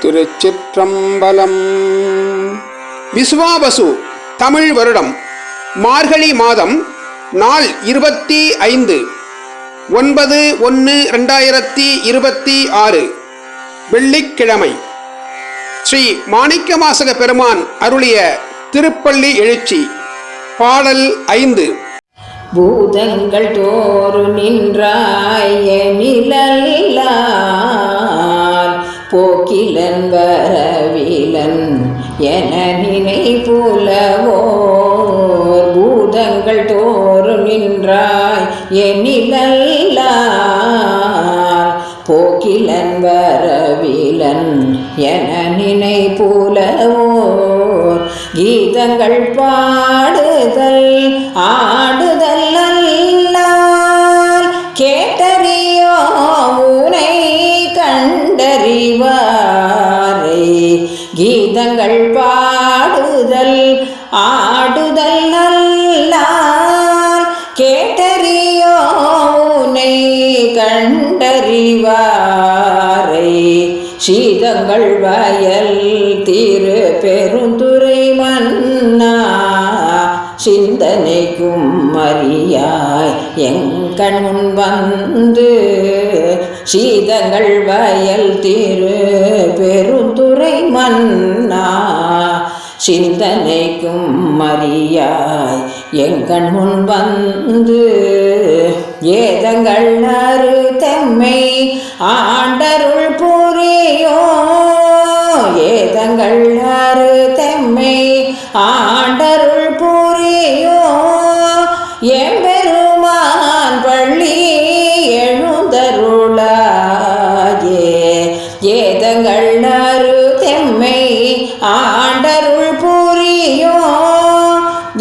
திருச்சிற்றம்பலம். விஸ்வாபசு தமிழ் வருடம் மார்கழி மாதம் நாள் இருபத்தி ஐந்து ஒன்பது ஒன்று ரெண்டாயிரத்தி இருபத்தி ஆறு வெள்ளிக்கிழமை. ஸ்ரீ மாணிக்கவாசக பெருமான் அருளிய திருப்பள்ளி எழுச்சி பாடல் ஐந்து. பூதங்கள் தோறு நின்றாய நிழல்லா போக்கிலன் வரவிலன் என நினை புலவோர் பூதங்கள் தோறு நின்றாய் எனிலல்லார் போக்கிலன் வரவிலன் என நினை புலவோர் கீதங்கள் பாடுதல் ஆ கீதங்கள் பாடுதல் ஆடுதல் அல்லால் கேட்டறியோ உனை கண்டறிவாரை. சீதங்கள் வயல் திரு பெருந்துரை மன்னா சிந்தனைக்கும் அறியாய் எங்கண் முன் வந்து சீதங்கள் வயல் திரு பெருந்துரை மன்னா. சிந்தனைக்கும் மரியாய் எங்கண் முன் வந்து ஏதங்கள் அரு தெம்மை ஆண்டருள் புரிய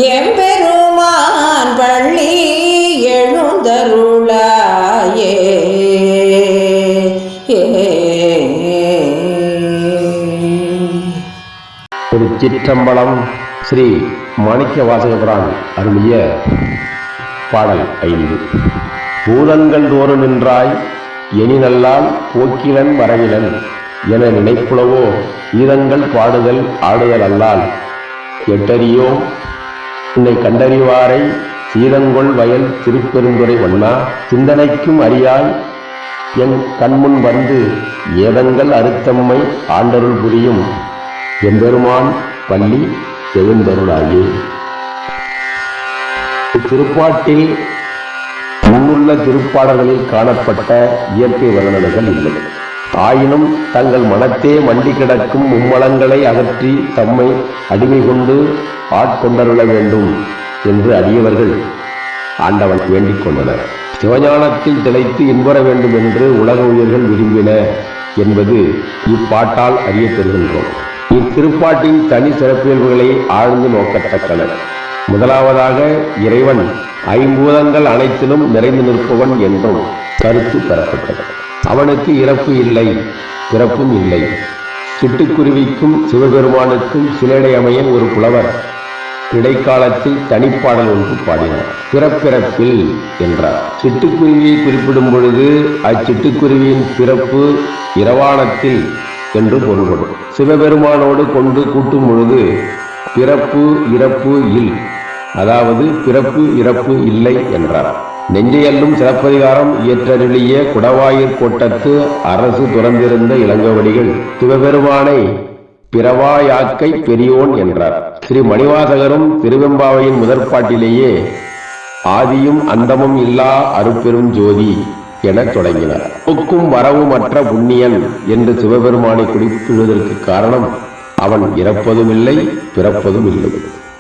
எம்பெருமான் பள்ளி எழுந்தருளாயே. திருச்சிற்றம்பலம் ஸ்ரீ மாணிக்க வாசகபுரான் அருளிய பாடல் ஐந்து. பூதங்கள் தோறும் நின்றாய் எனி நல்லால் போக்கிலன் வரவிலன் என நினைப்புலவோ ஈரங்கள் பாடுதல் ஆடுதல் அல்லால். எட்டறியோ உன்னை கண்டறிவாரை சீதங்கொள் வயல் திருப்பெருந்துரை வண்ணா. சிந்தனைக்கும் அறியாய் என் கண்முன் வந்து ஏதங்கள் அறுத்தம்மை ஆண்டருள் புரியும் எம்பெருமான் பள்ளி எழுந்தருளாயே இத்திருப்பாட்டில் முன்னுள்ள திருப்பாடல்களில் காணப்பட்ட இயற்கை வர்ணனைகள் இல்லை. ஆயினும் தங்கள் மனத்தே மண்டி கிடக்கும் மும்மலங்களை அகற்றி தம்மை அடிமை கொண்டு ஆட்கொண்டருள வேண்டும் என்று அடியவர்கள் ஆண்டவன் வேண்டிக் கொண்டனர். சிவஞானத்தில் திளைத்து இன்புற வேண்டும் என்று உலக உயிர்கள் விரும்பின என்பது இப்பாட்டால் அறிய பெறுகின்றோம் இத்திருப்பாட்டின் தனி சிறப்பியல்புகளை ஆழ்ந்து நோக்கத்தக்கன முதலாவதாக இறைவன் ஐம்பூதங்கள் அனைத்திலும் நிறைந்து நிற்பவன் என்றும் கருத்து பெறப்பட்டது. அவனுக்கு இறப்பு இல்லை. பிறப்பும் இல்லை. சிட்டுக்குருவிக்கும் சிவபெருமானுக்கும் சிலடை அமைய ஒரு புலவர். இடைக்காலத்தில் தனிப்பாடல் ஒன்று பாடினார். பிறப்பிறப்பில் என்றார். சிட்டுக்குருவியை குறிப்பிடும் பொழுது அச்சிட்டுக்குருவியின் பிறப்பு இரவானத்தில் என்று பொருள்படும். சிவபெருமானோடு கொண்டு கூட்டும் பொழுது பிறப்பு இறப்பு இல். அதாவது பிறப்பு இறப்பு இல்லை என்றார். நெஞ்சையல்லும் சிறப்பதிகாரம் இயற்றருளிய குடவாயிற் கோட்டத்து அரசு துறந்திருந்த இளங்கவடிகள் சிவபெருமானை பிறவாயாக்கை பெரியோன் என்றார். ஸ்ரீ மணிவாசகரும் திருவெம்பாவையின் முதற்பாட்டிலேயே ஆதியும் அந்தமும் இல்லா அருப்பெரும் ஜோதி எனத் தொடங்கினார். புக்கும் வரவுமற்ற புண்ணியன் என்று சிவபெருமானை குறிப்பிடுவதற்கு காரணம் அவன் இறப்பதும் இல்லை பிறப்பதும் இல்லை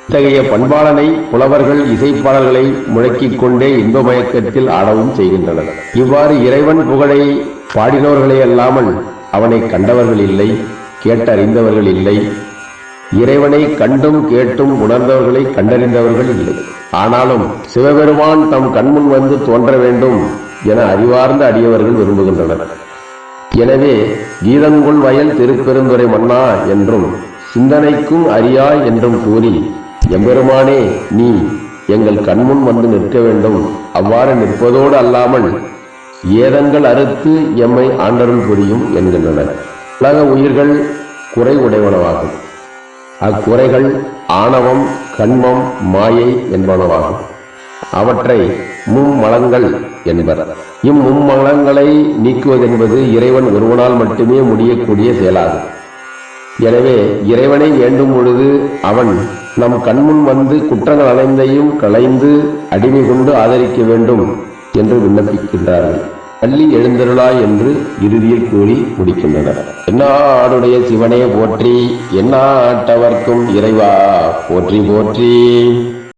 இத்தகைய பண்பாளனை புலவர்கள் இசைப்பாடல்களை முழக்கிக் கொண்டே இன்ப மயக்கத்தில் ஆடவும் செய்கின்றனர். இவ்வாறு இறைவன் புகழை பாடினவர்களே அல்லாமல் அவனை கண்டவர்கள் இல்லை கேட்டறிந்தவர்கள் இல்லை. இறைவனை கண்டும் கேட்டும் உணர்ந்தவர்களை கண்டறிந்தவர்கள் இல்லை. ஆனாலும் சிவபெருமான் தம் கண்முன் வந்து தோன்ற வேண்டும் என அறிவார்ந்த அடியவர்கள் விரும்புகின்றனர். எனவே கீதங்குள் வயல் திருப்பெருந்துறை மன்னா என்றும் சிந்தனைக்கும் அறியாய் என்றும் கூறி எம்பெருமானே நீ எங்கள் கண்முன் வந்து நிற்க வேண்டும். அவ்வாறு நிற்பதோடு அல்லாமல் ஏதங்கள் அறுத்து எம்மை ஆண்டருள் புரியும் என்கின்றனர். உலக உயிர்கள் குறை உடையவனவாகும். அக்குறைகள் ஆணவம் கண்மம் மாயை என்பனவாகும். அவற்றை மும்மலங்கள் என்பர். இம்மும்மலங்களை நீக்குவதென்பது இறைவன் ஒருவனால் மட்டுமே முடியக்கூடிய செயலாகும். எனவே இறைவனை வேண்டும் பொழுது அவன் நம் கண்முன் வந்து குற்றங்கள் அனைந்தையும் களைந்து அடிமை கொண்டு ஆதரிக்க வேண்டும் என்று விண்ணப்பிக்கின்றார்கள். பள்ளி எழுந்தருளாய் என்று இறுதியில் கூறி முடிக்கின்றனர். என்னாடுடைய சிவனே போற்றி என்னாட்டவர்க்கும் இறைவா போற்றி போற்றி.